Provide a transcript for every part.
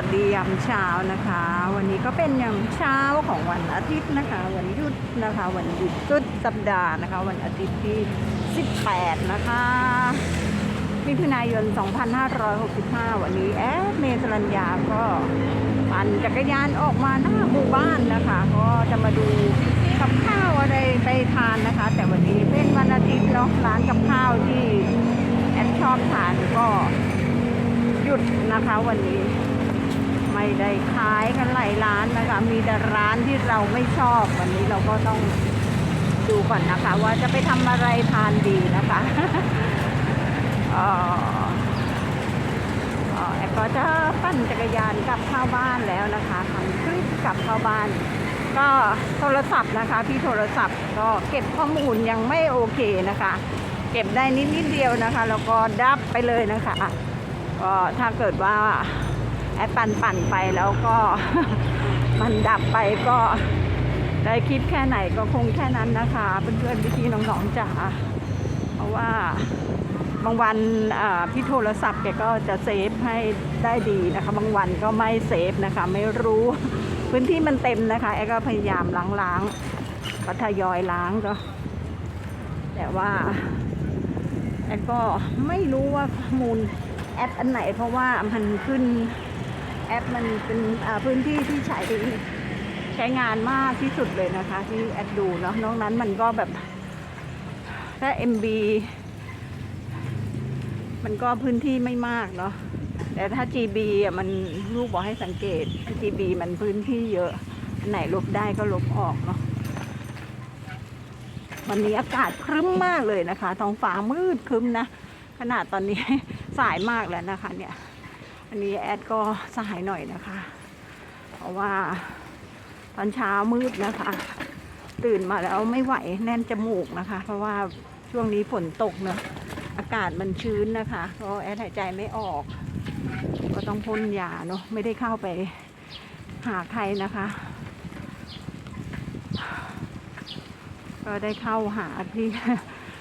วัสดียามเช้านะคะ วันนี้ก็เป็นยามเช้าของวันอาทิตย์นะคะ วันหยุดนะคะ วันหยุดสุดสัปดาห์นะคะ วันอาทิตย์ที่ 18 นะคะมิถุนายน 2565 วันนี้แอดเมสรัญญาก็ปั่นจักรยานออกมาหน้าหมู่บ้านนะคะ ก็จะมาดูกับข้าวอะไรไปทานนะคะ แต่วันนี้เป็นวันอาทิตย์เนาะร้านกับข้าวที่แอดชอบทานก็หยุดนะคะวันนี้ ไม่ได้ขายกันหลายร้านนะคะ มีแต่ร้านที่เราไม่ชอบวันนี้เราก็ต้องดูก่อนนะคะ ว่าจะไปทำอะไรทานดีนะคะอออ่อแอปก็จะปั่นจักรยานกลับเข้าบ้านแล้วนะคะทำคลิปกลับเข้าบ้าน ก็โทรศัพท์นะคะ พี่โทรศัพท์ก็เก็บข้อมูลยังไม่โอเคนะคะ เก็บได้นิดนิดเดียวนะคะ แล้วก็ดับไปเลยนะคะก็ถ้าเกิดว่า แอปปั่นปั่นไปแล้วก็ มันดับไปก็ได้คลิปแค่ไหนก็คงแค่นั้นนะคะเพื่อนๆพี่ๆน้องๆจ๋าเพราะว่าบางวันพี่โทรศัพท์แกก็จะเซฟให้ได้ดีนะคะ บางวันก็ไม่เซฟนะคะ ไม่รู้พื้นที่มันเต็มนะคะแอปก็พยายามล้างๆก็ทยอยล้างก็แต่ว่าแอปก็ไม่รู้ว่าข้อมูลแอปอันไหนเพราะว่ามันขึ้น แอปมันเป็นพื้นที่ที่ใช้ใช้งานมากที่สุดเลยนะคะ ที่แอดดูเนาะนอกนั้นมันก็แบบถ้า MB มันก็พื้นที่ไม่มากเนาะแต่ถ้า GB อะมันลูกบอกให้สังเกต GB มันพื้นที่เยอะอันไหนลบได้ก็ลบออกเนาะวันนี้อากาศครึ้มมากเลยนะคะท้องฟ้ามืดครึ้มนะ ขนาดตอนนี้สายมากแล้วนะคะเนี่ย อันนี้แอดก็สายหน่อยนะคะ เพราะว่าตอนเช้ามืดนะคะ ตื่นมาแล้วไม่ไหวแน่นจมูกนะคะ เพราะว่าช่วงนี้ฝนตกเนอะอากาศมันชื้นนะคะก็แอดหายใจไม่ออก ก็ต้องพ่นยาเนาะไม่ได้เข้าไปหาใครนะคะ ก็ได้เข้าหาที่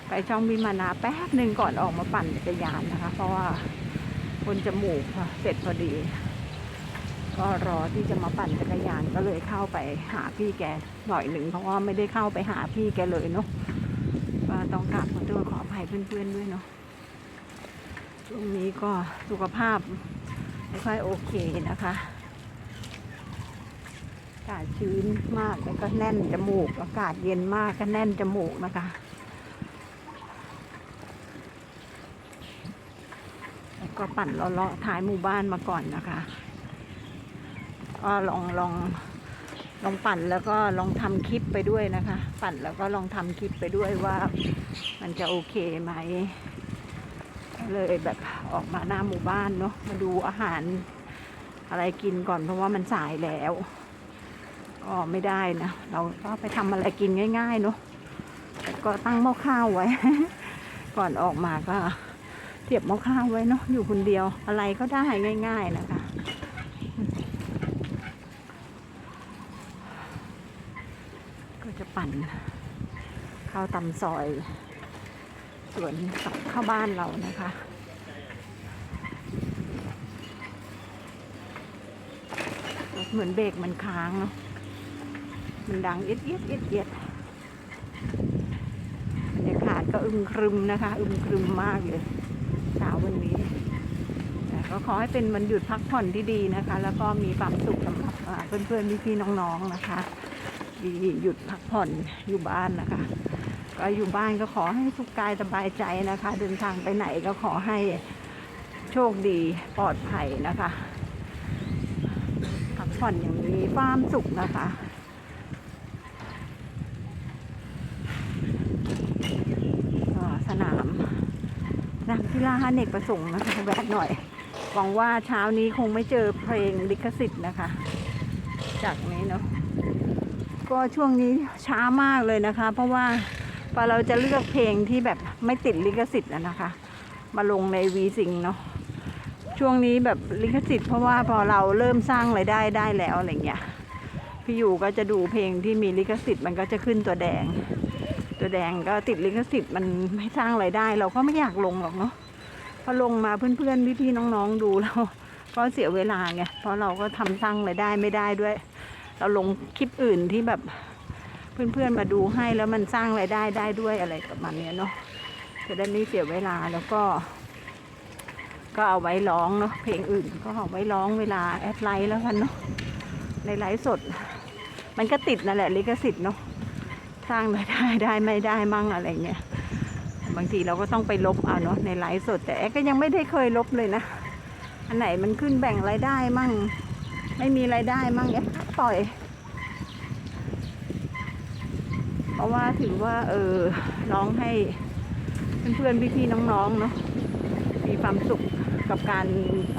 ไปช่องบินมานาแป๊บหนึ่งก่อนออกมาปั่นจักรยานนะคะ เพราะว่า คนจมูกค่ะเสร็จพอดี ก็รอที่จะมาปั่นจักรยานก็เลยเข้าไปหาพี่แกหน่อยหนึ่งเพราะว่าไม่ได้เข้าไปหาพี่แกเลยเนาะก็ต้องกราบขอโทษขออภัยเพื่อนๆด้วยเนาะช่วงนี้ก็สุขภาพไม่ค่อยโอเคนะคะอากาศชื้นมากแล้วก็แน่นจมูก อากาศเย็นมากก็แน่นจมูกนะคะ แล้ว ก็ปั่นเลาะๆท้ายหมู่บ้านมาก่อนนะคะก็ลองลองลองปั่นแล้วก็ลองทำคลิปไปด้วยนะคะ ปั่นแล้วก็ลองทำคลิปไปด้วยว่ามันจะโอเคไหมก็เลยแบบออกมาหน้าหมู่บ้านเนาะมาดูอาหารอะไรกินก่อนเพราะว่ามันสายแล้วก็ไม่ได้นะเราก็ไปทำอะไรกินง่าย ๆ เนาะก็ตั้งหม้อข้าวไว้ ก่อนออกมาก็ เก็บหม้อข้าวไว้เนาะอยู่คนเดียว อะไรก็ได้ง่าย ๆ นะคะก็จะปั่นข้าวตำซอยสวนกับเข้าบ้านเรานะคะเหมือนเบรกมันค้างเนาะมันดังเอียดเอียดเอียดเอียดบรรยากาศก็อึมครึมนะคะ อึมครึมมากเลย ก็ขอให้เป็นวันหยุดพักผ่อนที่ดีนะคะ แล้วก็มีความสุขสำหรับอ่าเพื่อนๆพี่ๆน้องๆนะคะที่หยุดพักผ่อนอยู่บ้านนะคะ ก็อยู่บ้านก็ขอให้สุขกายสบายใจนะคะ เดินทางไปไหนก็ขอให้โชคดีปลอดภัยนะคะ พักผ่อนอย่างมีความสุขนะคะสนามนักกีฬาอเนกประสงค์นะคะแวะหน่อย หวังว่าเช้านี้คงไม่เจอเพลงลิขสิทธิ์นะคะ จากนี้เนาะก็ช่วงนี้ช้ามากเลยนะคะ เพราะว่าพอเราจะเลือกเพลงที่แบบไม่ติดลิขสิทธิ์นะคะ มาลงในวีซิงเนาะช่วงนี้แบบลิขสิทธิ์เพราะว่าพอเราเริ่มสร้างรายได้ได้แล้วอะไรเงี้ยพี่อยู่ก็จะดูเพลงที่มีลิขสิทธิ์มันก็จะขึ้นตัวแดง ตัวแดงก็ติดลิขสิทธิ์มันไม่สร้างไรายได้ เราก็ไม่อยากลงหรอกเนาะ อลงมาเพื่อนๆพี่ๆน้องๆดูแล้วก็เสียเวลาไงเพราะเราก็ทำสร้างรายได้ไม่ได้ด้วย เราลงคลิปอื่นที่แบบเพื่อนๆมาดูให้แล้วมันสร้างรายได้ได้ด้วยอะไรประมาณนี้เนาะจะได้ไม่เสียเวลาแล้วก็ ก็เอาไว้ร้องเนาะเพลงอื่นก็เอาไว้ร้องเวลาแอดไลน์แล้วกันเนาะในไลฟ์สด มันก็ติดนั่นแหละลิขสิทธิ์เนาะสร้างรายได้ได้ไม่ได้มั่งอะไรเงี้ย บางทีเราก็ต้องไปลบเอาเนาะในไลฟ์สด แต่แอดก็ยังไม่ได้เคยลบเลยนะ อันไหนมันขึ้นแบ่งรายได้มั่ง ไม่มีรายได้มั่งแอดก็ปล่อย เพราะว่าถือว่า เออร้องให้เพื่อนๆพี่ๆน้องๆเนาะมีความสุขกับการ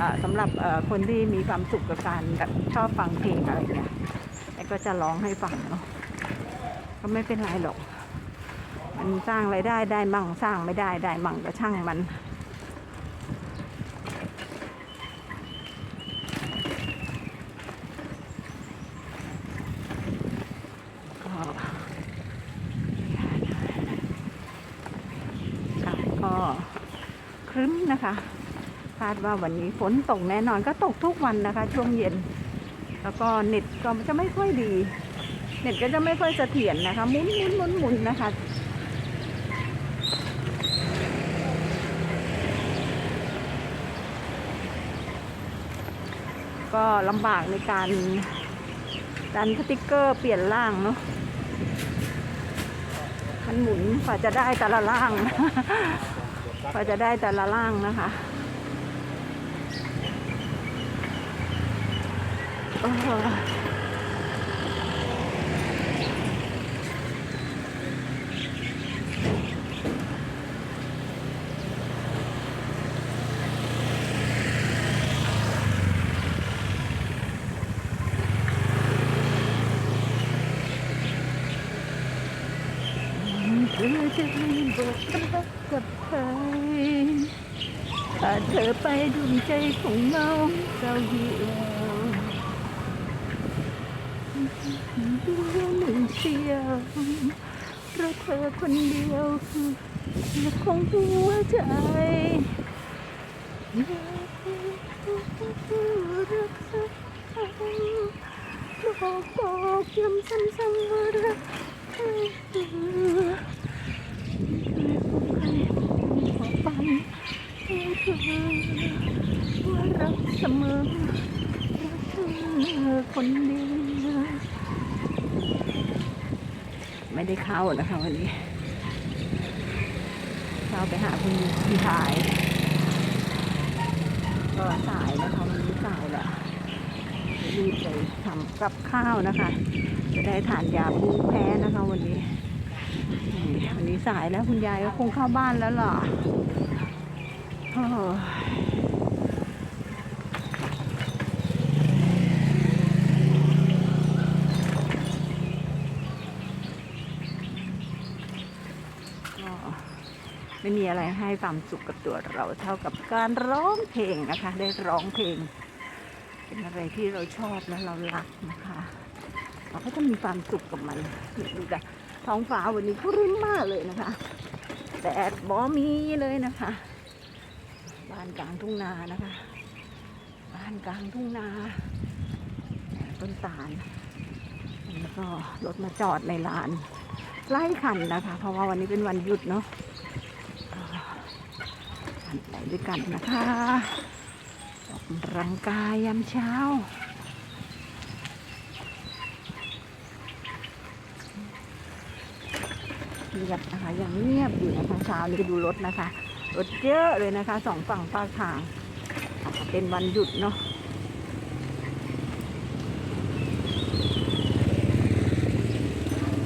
อ่าสำหรับคนที่มีความสุขกับการแบบชอบฟังเพลงอะไรเงี้ยแล้ก็จะร้องให้ฟังเนาะก็ไม่เป็นไรหรอก มันสร้างไรายได้ได้มั่งสร้างไม่ได้ได้มั่งก็ช่างมัน ก็ครึ้มนะคะคาดว่าวันนี้ฝนตกแน่นอนก็ตกทุกวันนะคะ ช่วงเย็น แล้วก็เน็ตก็จะไม่ค่อยดี เน็ตก็จะไม่ค่อยเสถียรนะคะหมุนหมุนหมุนหมุนนะคะ ก็ลำบากในการดันสติกเกอร์เปลี่ยนล่างเนาะมันหมุนกว่าจะได้แต่ละล่างกว่าจะได้แต่ละล่างนะคะเออเธอจะไม่บอกรักกับใครถ้าเธอไปดวงใจของเราเจ้าเดียวเดียว หนึ่งเสียวเพราะเธอคนเดียวคือของหัวใจอยากรักสักครั้งบอกบอกย้ำซ้ำๆว่ารักเธอขอฟังให้เธอ รักเสมอรักเธอคนเดียวไม่ได้เข้านะคะวันนี้เข้าไปหาคุณพี่ชายก็สายนะคะวันนี้สายแหละรีบไปทำกับข้าวนะคะ จะได้ทานยาปูแพ้นะคะวันนี้วันนี้สายแล้วคุณยายก็คงเข้าบ้านแล้วล่ะโอ้ ไม่มีอะไรให้ความสุขกับตัวเราเท่ากับการร้องเพลงนะคะ ได้ร้องเพลง เป็นอะไรที่เราชอบและเรารักนะคะ เราก็จะมีความสุขกับมันดูแต่ท้องฟ้าวันนี้ครึ้มมากเลยนะคะแดดบอมีเลยนะคะ บ้านกลางทุ่งนานะคะ บ้านกลางทุ่งนา ต้นตาลแล้วก็รถมาจอดในลานไล่คันนะคะ เพราะว่าวันนี้เป็นวันหยุดเนาะันไปด้วยกันนะคะออกกำลังกายยามเช้าเงียบนะคะยังเงียบอยู่นะคะเช้านี้ก็ดูรถนะคะรถเยอะเลยนะคะสองฝั่งปากทาง เป็นวันหยุดเนาะ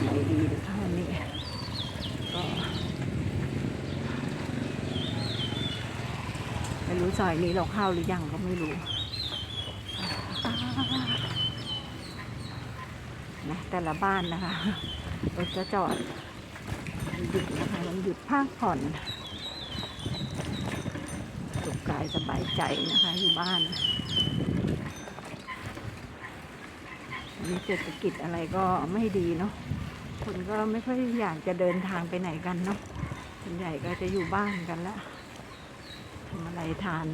ใจดีนะคะวันนี้ก็ไม่รู้ซ อยนี้เราเข้าหรือยังก็ไม่รู้นะแต่ละบ้านนะคะรถจะจอดหยุดนะคะวันหยุดพักผ่อนสุขกายสบายใจนะคะ อยู่บ้านมีเศรษฐกิจอะไรก็ไม่ดีเนาะคนก็ไม่ค่อยอยากจะเดินทางไปไหนกันเนาะส่วนใหญ่ก็จะอยู่บ้านกันแล้ว ทำอะไรทาน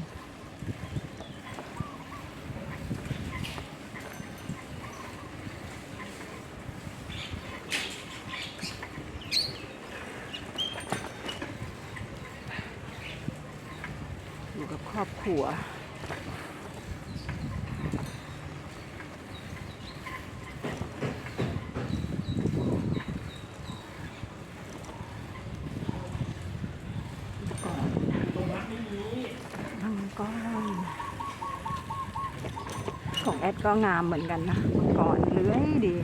ของแอดก็งามเหมือนกันนะมังกรเลื้อยดี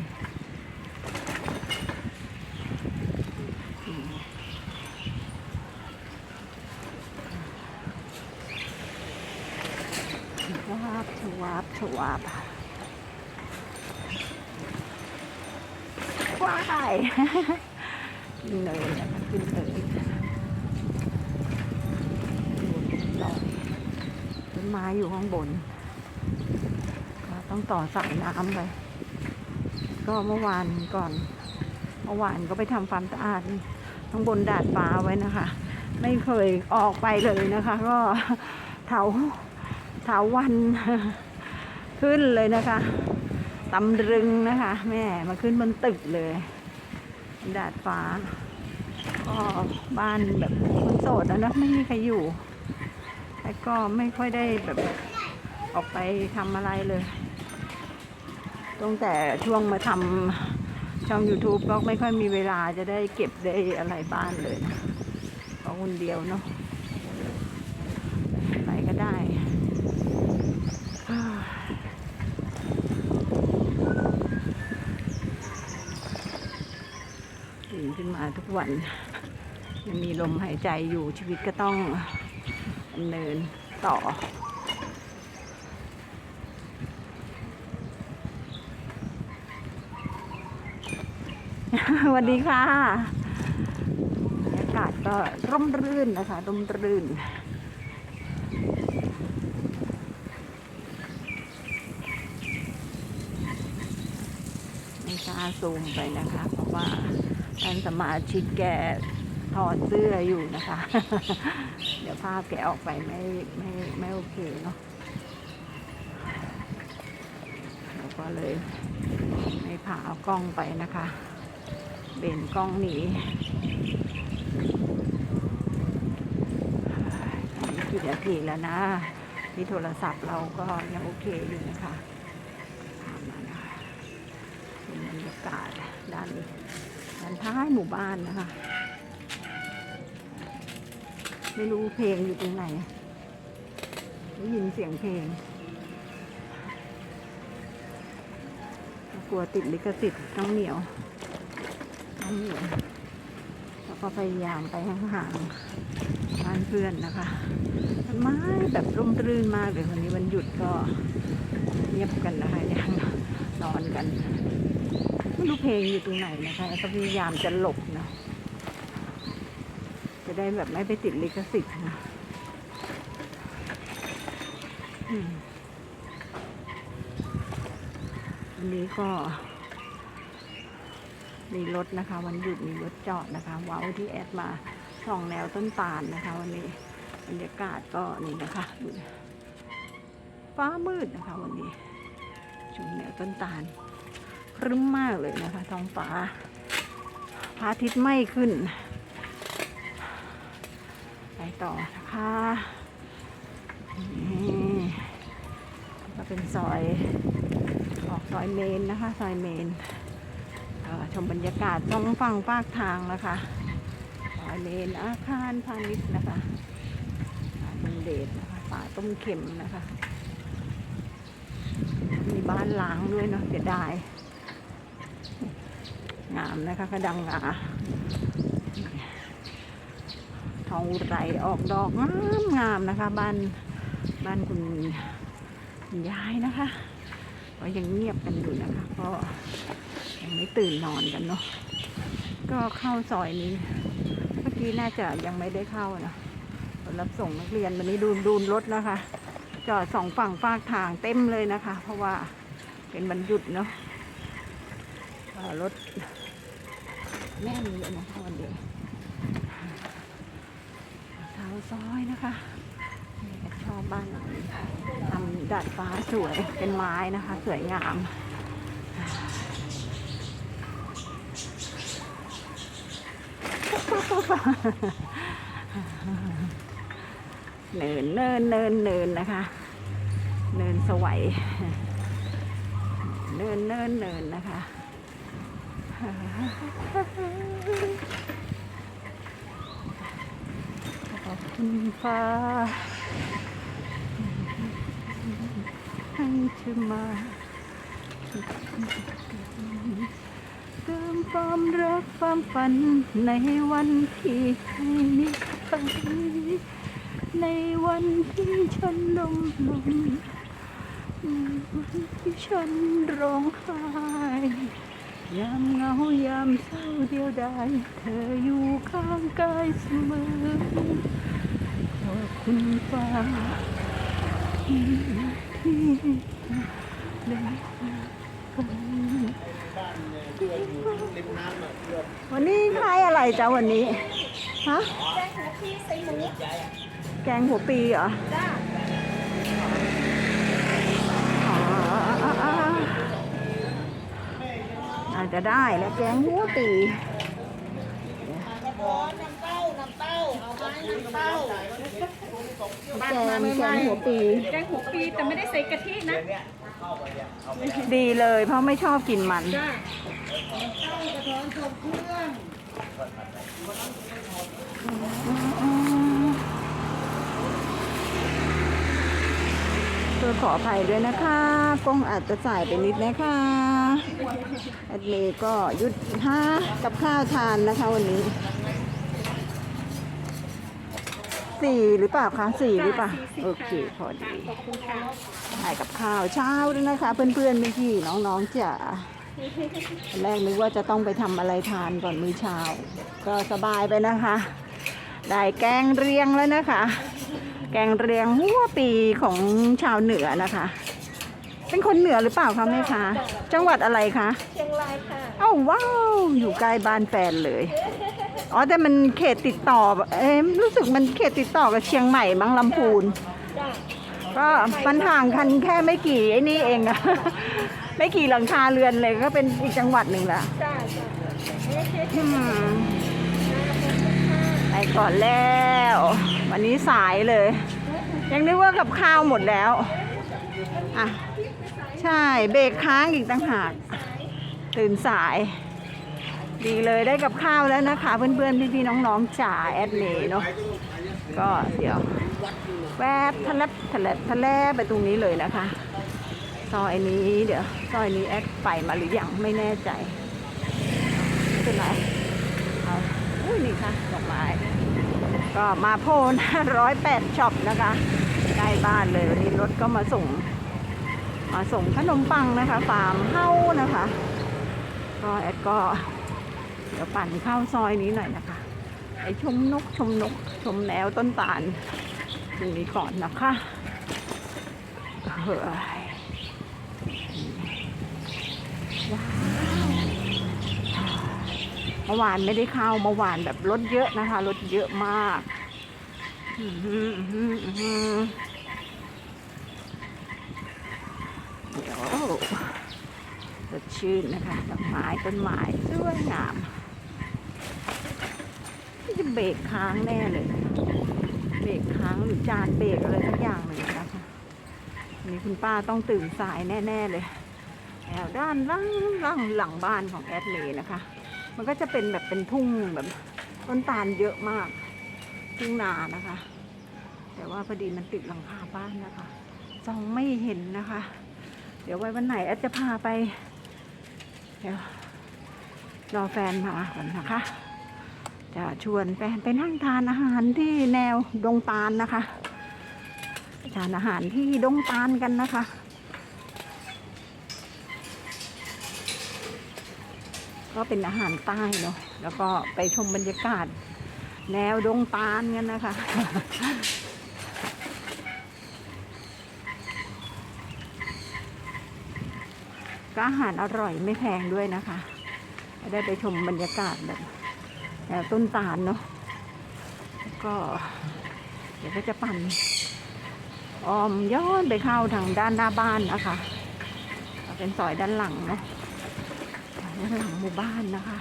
ชวาบชวาบชวาบว้ายขึ้นเนินนะคะขึ้นเนินลอยต้นไม้อยู่ข้างบน ต้องต่อสายน้ำไป ก็เมื่อวานก่อน เมื่อวานก็ไปทำความสะอาดข้างบนดาดฟ้าไว้นะคะ ไม่เคยออกไปเลยนะคะ ก็เถาเถาวันขึ้นเลยนะคะตำรึงนะคะ แม่มาขึ้นบนตึกเลย ดาดฟ้าก็บ้านแบบคนโสดนะไม่มีใครอยู่แต่ก็ไม่ค่อยได้แบบออกไปทำอะไรเลย ตั้งแต่ช่วงมาทำช่อง YouTube ก็ไม่ค่อยมีเวลาจะได้เก็บได้อะไรบ้านเลยนะเพราะคนเดียวเนาะไปก็ได้ตื่นขึ้นมาทุกวันยังมีลมหายใจอยู่ชีวิตก็ต้องดำเนินต่อ ส วัสดีค่ะบรรยากาศก็ร่มรื่นนะคะ ร่มรื่น ไม่กล้าซูมไปนะคะ เพราะว่าท่านสมาชิกแกถอดเสื้ออยู่นะคะ เดี๋ยวภาพแกออกไปไม่ไม่ไม่โอเคเนาะเราก็เลยไม่พาเอากล้องไปนะคะ เบนกล้องหนีกี่นาทีแล้วนะ ที่โทรศัพท์เราก็ยังโอเคอยู่นะคะตามมานะคะเป็นบรรยากาศด้านด้านท้ายหมู่บ้านนะคะ ไม่รู้เพลงอยู่ตรงไหนได้ยินเสียงเพลงกลัวติดลิขสิทธิ์ต้องเหนียว ต้องเหนียวแล้วก็พยายามไปห่างๆบ้านเพื่อนนะคะต้นไม้แบบร่มรื่นมากเลยวันนี้วันหยุดก็เงียบกันนะคะยังนอนกันไม่รู้เพลงอยู่ตรงไหนนะคะก็พยายามจะหลบนะจะได้แบบไม่ไปติดลิขสิทธิ์นะอันนี้ก็ มีรถนะคะ วันหยุดมีรถจอดนะคะ ว้าวที่แอดมาส่องแนวต้นตาลนะคะ วันนี้บรรยากาศก็นี่นะคะดูฟ้ามืดนะคะ วันนี้ชมแนวต้นตาลครึ้มมากเลยนะคะ ท้องฟ้าพระอาทิตย์ไม่ขึ้น ไปต่อนะคะนี่ก็เป็นซอยออกซอยเมนนะคะ ซอยเมน ชมบรรยากาศต้องฟังปากทางนะคะซอยเมนอาคารพาณิชย์นะคะป่าดงเดชนะคะป่าต้มเข็มนะคะ มีบ้านล้างด้วยเนาะเสียดายงามนะคะกระดังงาทองอุไรออกดอกงามงามนะคะ บ้านบ้านคุณยายนะคะก็ยังเงียบกันอยู่นะคะ ก็ ไม่ตื่นนอนกันเนาะก็เข้าซอยนี้ เมื่อกี้น่าจะยังไม่ได้เข้านะรับส่งนักเรียนวันนี้ดูดูรถนะคะ จอดสองฝั่งฟากทางเต็มเลยนะคะ เพราะว่าเป็นวันหยุดเนาะรถแน่นเลยนะคะวันเดียวเท้าซอยนะคะชอบบ้านทำดาดฟ้าสวยเป็นไม้นะคะ สวยงาม เนินเนินเนินเนินนะคะ เนินสวัยเนินเนินเนินนะคะขอบคุณฟ้าให้เธอมา เติมความรักความฝันในวันที่ให้มีใครในวันที่ฉันลมลมในวันที่ฉันร้องไห้ยามเหงายามเศร้าเดียวดายเธออยู่ข้างกายเสมอขอบคุณฟ้าที่ได้ วันนี้คลายอะไรจ้ะวันนี้ ฮะ แกงหัวปีเหรออ๋ออ่าอ่าอ่าอาจจะได้แล้วแกงหัวปีแกงแกงหัวปี แกงหัวปีแต่ไม่ได้ใส่กะทินะ ดีเลยเพราะไม่ชอบกินมันจ้าตัว ขออภัยด้วยนะคะ กล้องอาจจะสายไปนิดนะคะแอดเมก็ยุดห้ากับข้าวทานนะคะวันนี้สี่หรือเปล่าคะสี่หรือเปล่า โอเค พอดีขอบคุณค่ะถ่ายกับข้าวเช้าด้วยนะคะ เพื่อนๆพี่ๆน้องๆจ๋า แรกนึกว่าจะต้องไปทำอะไรทานก่อนมื้อเช้า ก็สบายไปนะคะ ได้แกงเรียงแล้วนะคะ แกงเรียงหัวปีของชาวเหนือนะคะ เป็นคนเหนือหรือเปล่าคะแม่คะ จังหวัดอะไรคะเชียงรายค่ะเอ้าว้าวอยู่ใกล้บ้านแฟนเลยอ๋อแต่มันเขตติดต่อเอ๊ะรู้สึกมันเขตติดต่อกับเชียงใหม่มั้งลำพูนจ้าก็มันห่างกันแค่ไม่กี่ไอ้นี่เองอะ ไม่กี่หลังคาเรือนเลยก็เป็นอีกจังหวัดหนึ่งละจ้าจ้าอืมไปก่อนแล้ว วันนี้สายเลย ยังนึกว่ากับข้าวหมดแล้วอะใช่เบรกค้างอีกต่างหาก ตื่นสาย ดีเลยได้กับข้าวแล้วนะคะ เพื่อนๆ พี่ๆ น้องๆจ๋าแอดเมย์เนาะก็เดี๋ยวแวบทะเลบทะเลบทะเลบไปตรงนี้เลยนะคะ ซอยนี้เดี๋ยว ซอยนี้แอดไปมาหรือยังไม่แน่ใจไม่เป็นไรเอาอุ้ยนี่ค่ะดอกไม้ก็มาโพนร้อยแปดช็อปนะคะใกล้บ้านเลยวันนี้รถก็มาส่ง มาส่งขนมปังนะคะฟาร์มเฮ้านะคะ ก็แอดก็เดี๋ยวปั่นเข้าซอยนี้หน่อยนะคะไปชมนกชมนกชมแนวต้นตาลตรงนี้ก่อนนะคะเฮ้ยว้าว เมื่อวานไม่ได้เข้าเมื่อวานแบบรถเยอะนะคะรถเยอะมากอือหือเดี๋ยวสดชื่นนะคะดอกไม้ต้นไม้สวยงามนี่จะเบรกค้างแน่เลย เบรกค้างหรือจานเบรกอะไรสักอย่างหนึ่งนะคะนนี้คุณป้าต้องตื่นสายแน่ ๆ เลยแถวด้านล่างล่างหลังบ้านของแอดเลยนะคะ มันก็จะเป็นแบบเป็นทุ่งแบบต้นตาลเยอะมากทุ่งนานะคะ แต่ว่าพอดีมันติดหลังคาบ้านนะคะส่องไม่เห็นนะคะ เดี๋ยวไว้วันไหนแอดจะพาไป เดี๋ยวรอแฟนมาก่อนนะคะ จะชวนแฟนไปนั่งทานอาหารที่แนวดงตาลนะคะทานอาหารที่ดงตาลกันนะคะ ก็เป็นอาหารใต้เนาะแล้วก็ไปชมบรรยากาศ แนวดงตาลกันนะคะ ก็อาหารอร่อยไม่แพงด้วยนะคะ ได้ไปชมบรรยากาศแบบแนวต้นตาลเนาะแล้วก็เดี๋ยวก็จะปั่นอ้อมย้อนไปเข้าทางด้านหน้าบ้านนะคะ เป็นซอยด้านหลังเนาะ ด้านหลังหมู่บ้านนะคะ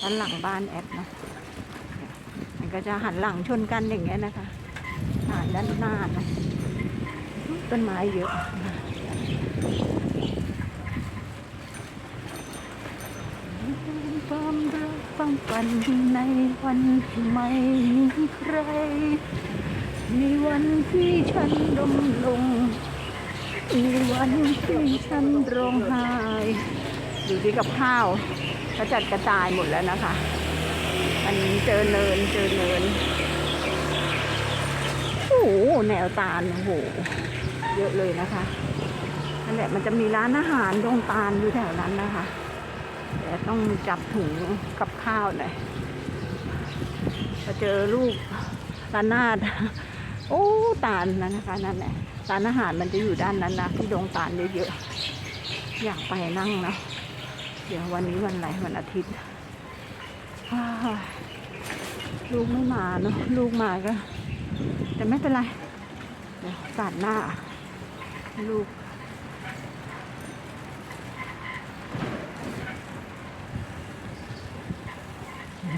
ด้านหลังบ้านแอดเนาะมันก็จะหันหลังชนกันอย่างเงี้ยนะคะหารด้านหน้านะต้นไม้เยอะความรักความฝันในวันที่ไม่มีใคร ในวันที่ฉันดมลงในวันที่ฉันร้องไห้ ดูที่กับข้าวกระจัดกระจายหมดแล้วนะคะมันเจอเนินเจอเนินโอ้โหแนวตาลโอ้โหเยอะเลยนะคะนั่นแหละมันจะมีร้านอาหารดงตาลอยู่แถวนั้นนะคะแต่ต้องจับถุงกับข้าวหน่อยพอเจอลูกตานาดโอ้ตาลนั่นนะคะนั่นแหละร้านอาหารมันจะอยู่ด้านนั้นนะที่ดงตาลเยอะๆอยากไปนั่งนะ เดี๋ยววันนี้วันอะไรวันอาทิตย์ลูกไม่มาเนาะลูกมาก็ แต่ไม่เป็นไร เดี๋ยวสาดหน้า ลูก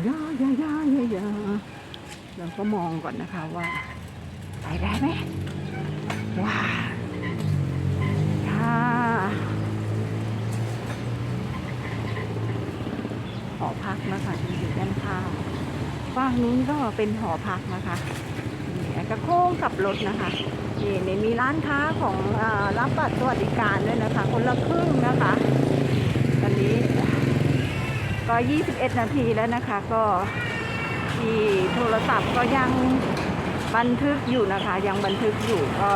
ยายายายายาเราก็มองก่อนนะคะว่า ไปได้ไหมว้าวค่ะ อพักนะคะอยู่ด้านข้างฝั่งนู้นก็เป็นหอพักนะคะนี่ก็โค้งกับรถนะคะนี่นมีร้านค้าของอรับบัตรสวัสดิการด้วยนะคะ คนละครึ่งนะคะตอนนี้ก็ 21 นาทีแล้วนะคะ ก็ที่โทรศัพท์ก็ยังบันทึกอยู่นะคะ ยังบันทึกอยู่ก็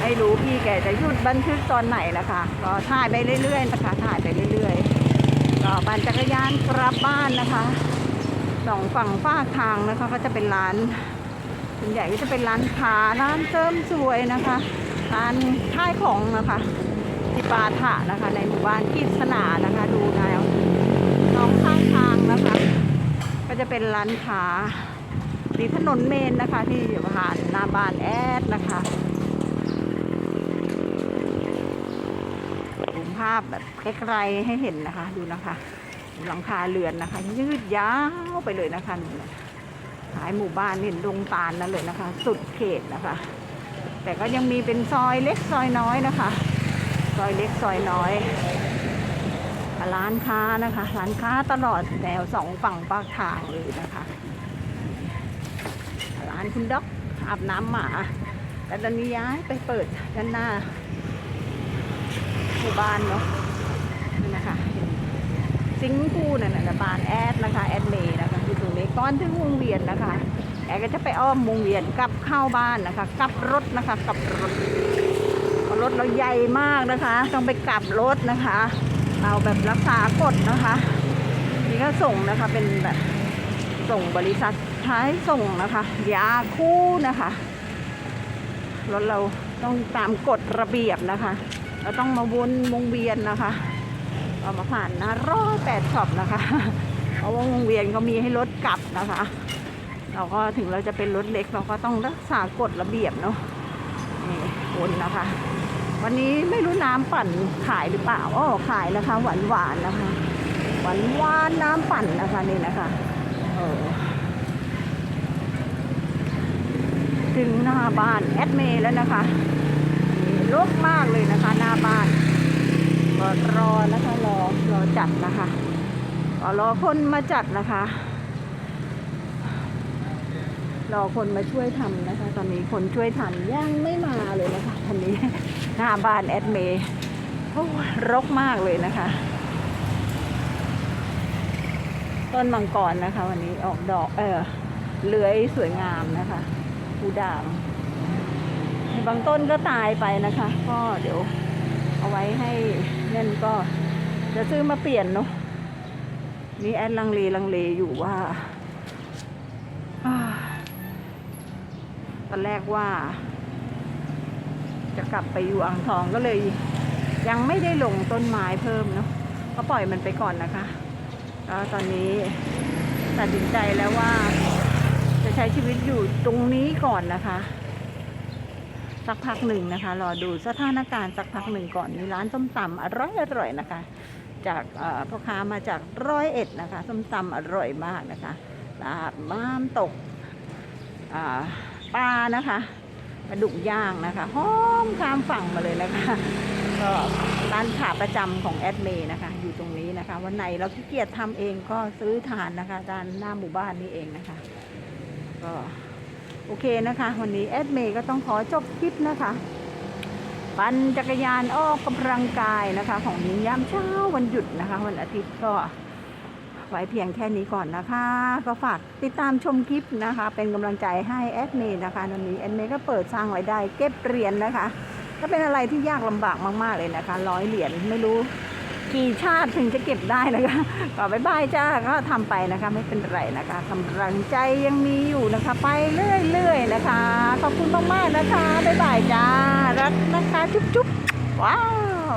ไม่รู้พี่แกจะหยุดบันทึกตอนไหนนะคะ ก็ถ่ายไปเรื่อยๆนะคะถ่ายไปเรื่อยๆ ก็ปั่นจักรยานกลับบ้านนะคะสองฝั่งฝ้ากทางนะคะก็จะเป็นร้านส่วนใหญ่ก็จะเป็นร้านค้าร้านเสริมสวยนะคะร้านขายของนะคะที่ปาถะนะคะ ในหมู่บ้านกิษณานะคะ ดูแนวน้องข้างทางนะคะ ก็จะเป็นร้านค้ามีถนนเมนนะคะ ที่อยู่ผ่านหน้าบ้านแอดนะคะดูภาพแบบใกลๆให้เห็นนะคะ ดูนะคะ หลังคาเรือนนะคะ ยืดยาวไปเลยนะคะนู่นน่ะหายหมู่บ้านเห็นดงตาลนั่นเลยนะคะ สุดเขตนะคะ แต่ก็ยังมีเป็นซอยเล็กซอยน้อยนะคะ ซอยเล็กซอยน้อยร้านค้านะคะ ร้านค้าตลอดแนวสองฝั่งปากทางเลยนะคะ ร้านคุณด็อกอาบน้ำหมา แต่ตอนนี้ย้ายไปเปิดด้านหน้า มู่บ้านเนาะนี่นะคะซิงคูนั่นนะบานแอดนะคะแอดเมย์นะคะอยู่ตรงนี้ก้อนถึงวงเวียนนะคะแอดก็จะไปอ้อมวงเวียนกลับเข้าบ้านนะคะกลับรถนะคะกลับรถราะรถเราใหญ่มากนะคะ ต้องไปกลับรถนะคะ เราแบบรักษากฎนะคะนี่ก็ส่งนะคะเป็นแบบส่งบริษัทท้ายส่งนะคะยาคู่นะคะรถเราต้องตามกฎระเบียบนะคะ เราต้องมาวนวงเวียนนะคะเรามาผ่านนะร้อยแปดช็อปนะคะ เพราะว่าวงเวียนเขามีให้รถกลับนะคะ เราก็ถึงเราจะเป็นรถเล็กเราก็ต้องรักษากฎระเบียบเนาะนี่วนนะคะ วันนี้ไม่รู้น้ำปั่นขายหรือเปล่าอ้อขายนะคะ หวานหวานๆนะคะ หวานหวานๆน้ำปั่นนะคะนี่นะคะเออถึงหน้าบ้านแอดเมย์แล้วนะคะนี่รกมากเลยนะคะ น้าบ้านก็รอนะคะรอรอจัดนะคะก็รอคนมาจัดนะคะ รอคนมาช่วยทำนะคะ ตอนนี้คนช่วยทำยังไม่มาเลยนะคะตอนนี้หน้าบ้านแอดเมย์โอ้ยรกมากเลยนะคะ ต้นมังกรนะคะ วันนี้ออกดอกเออเลื้อยสวยงามนะคะผูด่างบางต้นก็ตายไปนะคะ ก็เดี๋ยว เอาไว้ให้เน่นก็จะซื้อมาเปลี่ยนเนาะนี่แอดลังเลลังเลอยู่ว่าอ่าตอนแรกว่า จะกลับไปอยู่อ่างทองก็เลย ยังไม่ได้ลงต้นไม้เพิ่มเนาะก็ปล่อยมันไปก่อนนะคะแล้วตอนนี้ตัดสินใจแล้วว่า จะใช้ชีวิตอยู่ตรงนี้ก่อนนะคะ สักพักหนึ่งนะคะ รอดูสถานการณ์สักพักหนึ่งก่อนมีร้านส้มตำอร่อยอร่อยๆนะคะ จากพ่อค้ามาจากร้อยเอ็ดนะคะส้มตำอร่อยมากนะคะลาบม้ามตกปลานะคะปลาดุกย่างนะคะหอมข้ามฝั่งมาเลยนะคะก็ร้านขาประจำของแอดเมย์นะคะ อยู่ตรงนี้นะคะ วันไหนเราขี้เกียจทำเองก็ซื้อทานนะคะด้านหน้าหมู่บ้านนี่เองนะคะ ก็ โอเคนะคะ วันนี้แอดเมย์ก็ต้องขอจบคลิปนะคะ ปั่นจักรยานออกกำลังกายนะคะ ของหญิงยามเช้าวันหยุดนะคะ วันอาทิตย์ก็ไว้เพียงแค่นี้ก่อนนะคะ ก็ฝากติดตามชมคลิปนะคะ เป็นกำลังใจให้แอดเมย์นะคะวันนี้แอดเมย์ก็เปิดสร้างรายได้เก็บเหรียญนะคะก็เป็นอะไรที่ยากลำบากมาก ๆ เลยนะคะ ร้อยเหรียญไม่รู้ กี่ชาติถึงจะเก็บได้นะคะก็บายบายจ้าก็ทำไปนะคะไม่เป็นไรนะคะกำลังใจยังมีอยู่นะคะ ไปเรื่อยๆนะคะ ขอบคุณมากๆนะคะบายบายจ้ารักนะคะจุ๊บๆว้าว